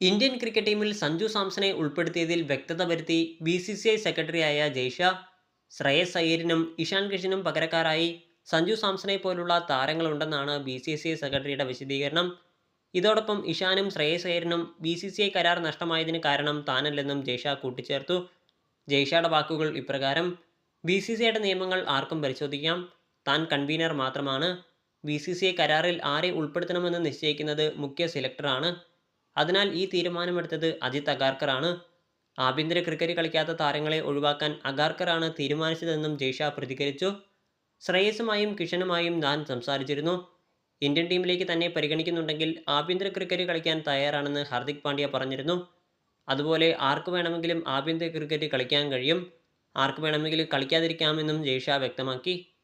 Indian cricket ടീമിൽ സഞ്ജു സാംസനെ ഉൾപ്പെടുത്തിയതിൽ വ്യക്തത വരുത്തി ബി സി സി ഐ സെക്രട്ടറിയായ ജയ്ഷ ശ്രേയസ് അയ്യരിനും ഇഷാൻ കിഷനും പകരക്കാരായി സഞ്ജു സാംസനെ പോലുള്ള താരങ്ങളുണ്ടെന്നാണ് ബി സി സി ഐ സെക്രട്ടറിയുടെ വിശദീകരണം. ഇതോടൊപ്പം ഇഷാനും ശ്രേയസ് അയ്യരിനും ബി സി സി ഐ കരാർ നഷ്ടമായതിന് കാരണം താനല്ലെന്നും ജയ്ഷ കൂട്ടിച്ചേർത്തു. ജയ്ഷയുടെ വാക്കുകൾ ഇപ്രകാരം ബി സി സി ഐയുടെ നിയമങ്ങൾ ആർക്കും പരിശോധിക്കാം. താൻ കൺവീനർ മാത്രമാണ്. ബി സി സി ഐ കരാറിൽ ആരെ ഉൾപ്പെടുത്തണമെന്ന് നിശ്ചയിക്കുന്നത് മുഖ്യ സെലക്ടറാണ്. അതിനാൽ ഈ തീരുമാനമെടുത്തത് അജിത് അഗാർക്കറാണ്. ആഭ്യന്തര ക്രിക്കറ്റ് കളിക്കാത്ത താരങ്ങളെ ഒഴിവാക്കാൻ അഗാർക്കറാണ് തീരുമാനിച്ചതെന്നും ജയ്ഷ പ്രതികരിച്ചു. ശ്രേയസുമായും കിഷനുമായും ഞാൻ സംസാരിച്ചിരുന്നു. ഇന്ത്യൻ ടീമിലേക്ക് തന്നെ പരിഗണിക്കുന്നുണ്ടെങ്കിൽ ആഭ്യന്തര ക്രിക്കറ്റ് കളിക്കാൻ തയ്യാറാണെന്ന് ഹാർദിക് പാണ്ഡ്യ പറഞ്ഞിരുന്നു. അതുപോലെ ആർക്ക് വേണമെങ്കിലും ആഭ്യന്തര ക്രിക്കറ്റ് കളിക്കാൻ കഴിയും. ആർക്ക് വേണമെങ്കിലും കളിക്കാതിരിക്കാമെന്നും ജയ്ഷ വ്യക്തമാക്കി.